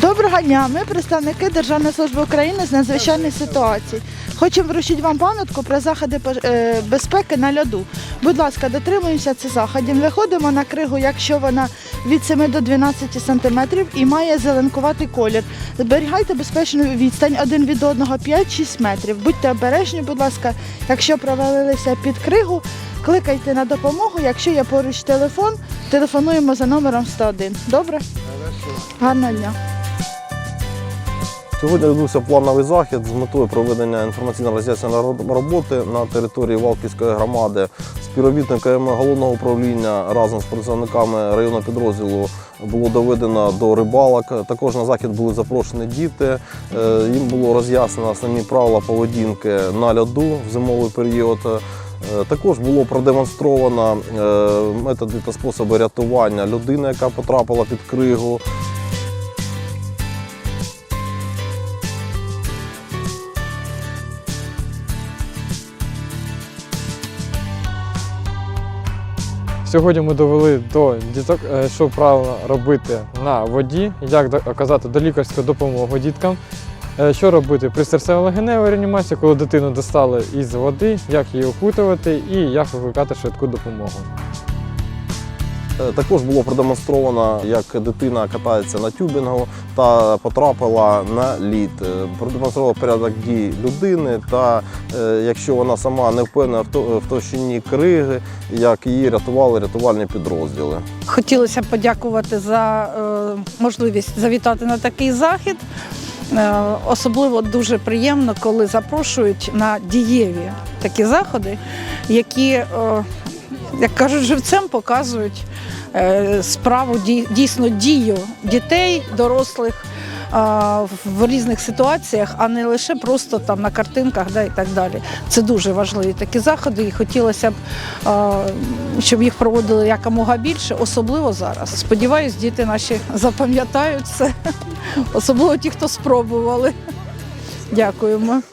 Доброго дня, ми представники Державної служби України з надзвичайних ситуацій. Хочемо вручити вам пам'ятку про заходи е, безпеки на льоду. Будь ласка, дотримуємося цих заходів. Виходимо на кригу, якщо вона від 7 до 12 см і має зеленкуватий колір. Зберігайте безпечну відстань один від одного 5-6 метрів. Будьте обережні, будь ласка, якщо провалилися під кригу, кликайте на допомогу. Якщо є поруч телефон, телефонуємо за номером 101. Добре? Гарного дня. Сьогодні відбувся плановий захід з метою проведення інформаційно-роз'яснювальної роботи на території Валківської громади. Співробітниками головного управління разом з працівниками районного підрозділу було доведено до рибалок. Також на захід були запрошені діти. Е, Їм було роз'яснено основні правила поведінки на льоду в зимовий період. Е, Також було продемонстровано е, методи та способи рятування людини, яка потрапила під кригу. Сьогодні ми довели до діток, е, що правильно робити на воді, як до- оказати долікарську допомогу діткам, е, що робити при серцево-легеневій реанімації, коли дитину достали із води, як її окутувати і як викликати швидку допомогу. Е, Також було продемонстровано, як дитина катається на тюбінгу та потрапила на лід. Е, Продемонстрував порядок дій людини та е, якщо вона сама не впевнена в то- товщині криги, як її рятували рятувальні підрозділи. Хотілося подякувати за можливість завітати на такий захід. Особливо дуже приємно, коли запрошують на дієві такі заходи, які, як кажуть, живцем показують е, справу дійсно дію дітей, дорослих е, в різних ситуаціях, а не лише просто там на картинках да, і так далі. Це дуже важливі такі заходи, і хотілося б е, щоб їх проводили якомога більше, особливо зараз. Сподіваюсь, діти наші запам'ятають це, особливо ті, хто спробували. Дякуємо.